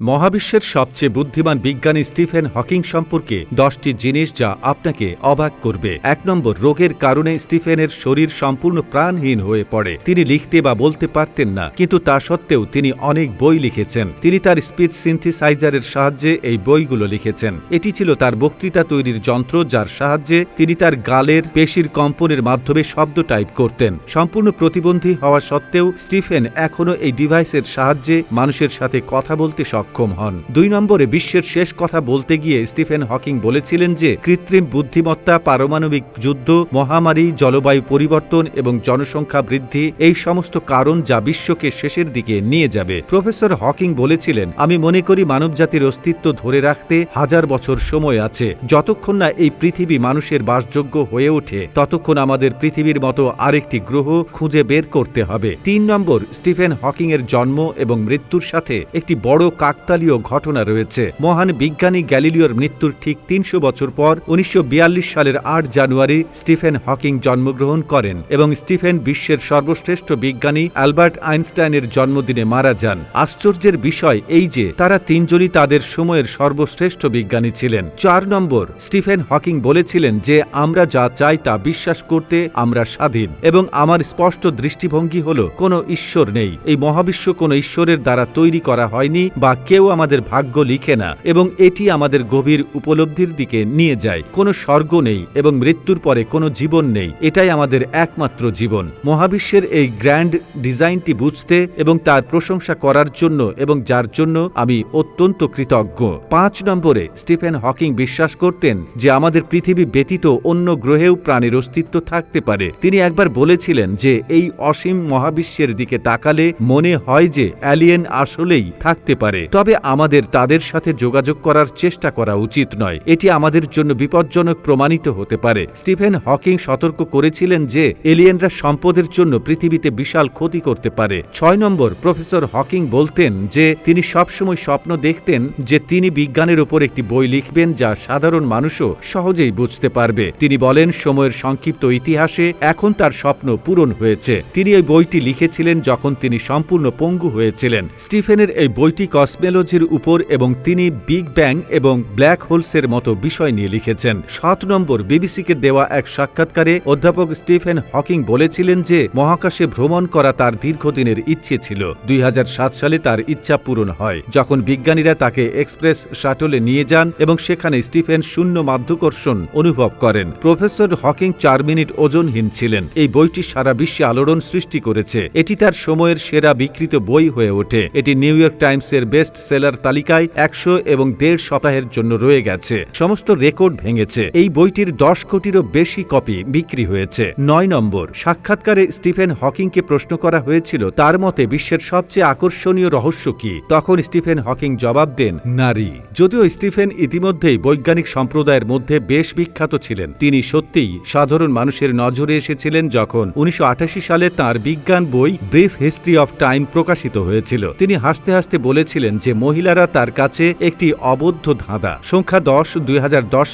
মহাবিশ্বের সবচেয়ে বুদ্ধিমান বিজ্ঞানী স্টিফেন হকিং সম্পর্কে দশটি জিনিস যা আপনাকে অবাক করবে। এক নম্বর, রোগের কারণে স্টিফেনের শরীর সম্পূর্ণ প্রাণহীন হয়ে পড়ে। তিনি লিখতে বা বলতে পারতেন না, কিন্তু তা সত্ত্বেও তিনি অনেক বই লিখেছেন। তিনি তার স্পিচ সিনথিসাইজারের সাহায্যে এই বইগুলো লিখেছেন। এটি ছিল তার বক্তৃতা তৈরির যন্ত্র যার সাহায্যে তিনি তার গালের পেশির কম্পনের মাধ্যমে শব্দ টাইপ করতেন। সম্পূর্ণ প্রতিবন্ধী হওয়া সত্ত্বেও স্টিফেন এখনও এই ডিভাইসের সাহায্যে মানুষের সাথে কথা বলতে সক্ষম। হন। দুই নম্বরে বিশ্বের শেষ কথা বলতে গিয়ে স্টিফেন হকিং বলেছিলেন যে, কৃত্রিম বুদ্ধিমত্তা, পারমাণবিক যুদ্ধ, মহামারী, জলবায়ু পরিবর্তন এবং জনসংখ্যা বৃদ্ধি এই সমস্ত কারণ যা বিশ্বকে শেষের দিকে নিয়ে যাবে। প্রফেসর হকিং বলেছিলেন, আমি মনে করি মানবজাতির অস্তিত্ব ধরে রাখতে হাজার বছর সময় আছে। যতক্ষণ না এই পৃথিবী মানুষের বাসযোগ্য হয়ে ওঠে, ততক্ষণ আমাদের পৃথিবীর মতো আরেকটি গ্রহ খুঁজে বের করতে হবে। তিন নম্বর, স্টিফেন হকিং এর জন্ম এবং মৃত্যুর সাথে একটি বড় কাকতালীয় ঘটনা রয়েছে। মহান বিজ্ঞানী গ্যালিলিওর মৃত্যুর ঠিক তিনশো বছর পর উনিশশো বিয়াল্লিশ সালের আট জানুয়ারি স্টিফেন হকিং জন্মগ্রহণ করেন এবং স্টিফেন বিশ্বের সর্বশ্রেষ্ঠ বিজ্ঞানী অ্যালবার্ট আইনস্টাইনের জন্মদিনে মারা যান। আশ্চর্যের বিষয় এই যে, তারা তিনজনই তাদের সময়ের সর্বশ্রেষ্ঠ বিজ্ঞানী ছিলেন। চার নম্বর, স্টিফেন হকিং বলেছিলেন যে, আমরা যা চাই তা বিশ্বাস করতে আমরা স্বাধীন এবং আমার স্পষ্ট দৃষ্টিভঙ্গি হল, কোনো ঈশ্বর নেই। এই মহাবিশ্ব কোনো ঈশ্বরের দ্বারা তৈরি করা হয়নি বা কেউ আমাদের ভাগ্য লিখে না এবং এটি আমাদের গভীর উপলব্ধির দিকে নিয়ে যায়। কোনো স্বর্গ নেই এবং মৃত্যুর পরে কোনো জীবন নেই। এটাই আমাদের একমাত্র জীবন। মহাবিশ্বের এই গ্র্যান্ড ডিজাইনটি বুঝতে এবং তার প্রশংসা করার জন্য এবং যার জন্য আমি অত্যন্ত কৃতজ্ঞ। পাঁচ নম্বরে স্টিফেন হকিং বিশ্বাস করতেন যে আমাদের পৃথিবী ব্যতীত অন্য গ্রহেও প্রাণীর অস্তিত্ব থাকতে পারে। তিনি একবার বলেছিলেন যে এই অসীম মহাবিশ্বের দিকে তাকালে মনে হয় যে অ্যালিয়েন আসলেই থাকতে পারে। তবে আমাদের তাদের সাথে যোগাযোগ করার চেষ্টা করা উচিত নয়। এটি আমাদের জন্য বিপজ্জনক প্রমাণিত হতে পারে। স্টিফেন হকিং সতর্ক করেছিলেন যে, এলিয়েনরা সম্পদের জন্য পৃথিবীতে বিশাল ক্ষতি করতে পারে। ছয় নম্বর, প্রফেসর হকিং বলতেন যে, তিনি সবসময় স্বপ্ন দেখতেন যে, তিনি বিজ্ঞানের উপর একটি বই লিখবেন যা সাধারণ মানুষও সহজেই বুঝতে পারবে। তিনি বলেন, সময়ের সংক্ষিপ্ত ইতিহাসে এখন তার স্বপ্ন পূরণ হয়েছে। তিনি এই বইটি লিখেছিলেন যখন তিনি সম্পূর্ণ পঙ্গু হয়েছিলেন। স্টিফেনের এই বইটি কসমেলজির উপর এবং তিনি বিগ ব্যাং এবং ব্ল্যাক হোলসের মতো বিষয় নিয়ে লিখেছেন। সাত নম্বর, বিবিসিকে দেওয়া এক সাক্ষাৎকারে অধ্যাপক স্টিফেন হকিং বলেছিলেন যে, মহাকাশে ভ্রমণ করা তার দীর্ঘদিনের ইচ্ছে ছিল। দুই হাজার সাত সালে তার ইচ্ছা পূরণ হয়। যখন বিজ্ঞানীরা তাকে এক্সপ্রেস শাটলে নিয়ে যান এবং সেখানে স্টিফেন শূন্য মাধ্যাকর্ষণ অনুভব করেন। প্রফেসর হকিং চার মিনিট ওজনহীন ছিলেন। এই বইটি সারা বিশ্বে আলোড়ন সৃষ্টি করেছে। এটি তার সময়ের সেরা বিকৃত বই হয়ে ওঠে। এটি নিউ ইয়র্ক টাইমসের বেস্ট সেলার তালিকায় একশো এবং দেড় সপ্তাহের জন্য রয়ে গেছে। সমস্ত রেকর্ড ভেঙেছে। এই বইটির দশ কোটিরও বেশি কপি বিক্রি হয়েছে। নয় নম্বর, সাক্ষাৎকারে স্টিফেন হকিংকে প্রশ্ন করা হয়েছিল, তার মতে বিশ্বের সবচেয়ে আকর্ষণীয় রহস্য কি? তখন স্টিফেন হকিং জবাব দেন, নারী। যদিও স্টিফেন ইতিমধ্যেই বৈজ্ঞানিক সম্প্রদায়ের মধ্যে বেশ বিখ্যাত ছিলেন। তিনি সত্যিই সাধারণ মানুষের নজরে এসেছিলেন যখন উনিশশো আঠাশি সালে তার বিজ্ঞান বই ব্রিফ হিস্ট্রি অফ টাইম প্রকাশিত হয়েছিল। তিনি হাসতে হাসতে বলেছিলেন যে মহিলারা তার কাছে একটি অবদ্ধ ধাঁধা। সংখ্যা দশ, দুই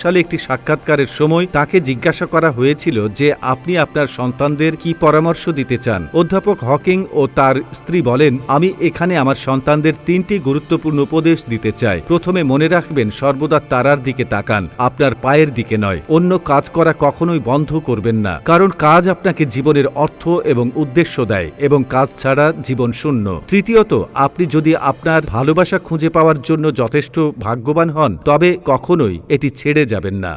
সালে একটি সাক্ষাৎকারের সময় তাকে জিজ্ঞাসা করা হয়েছিল যে আপনি আপনার সন্তানদের কি পরামর্শ দিতে চান? অধ্যাপক হকিং ও তার স্ত্রী বলেন, আমি এখানে আমার সন্তানদের তিনটি গুরুত্বপূর্ণ উপদেশ দিতে চাই। প্রথমে মনে রাখবেন, সর্বদা তারার দিকে তাকান, আপনার পায়ের দিকে নয়। অন্য কাজ করা কখনোই বন্ধ করবেন না। কারণ কাজ আপনাকে জীবনের অর্থ এবং উদ্দেশ্য দেয় এবং কাজ ছাড়া জীবন শূন্য। তৃতীয়ত, আপনি যদি আপনার ভালোবাসা খুঁজে পাওয়ার জন্য যথেষ্ট ভাগ্যবান হন তবে কখনোই এটি ছেড়ে যাবেন না।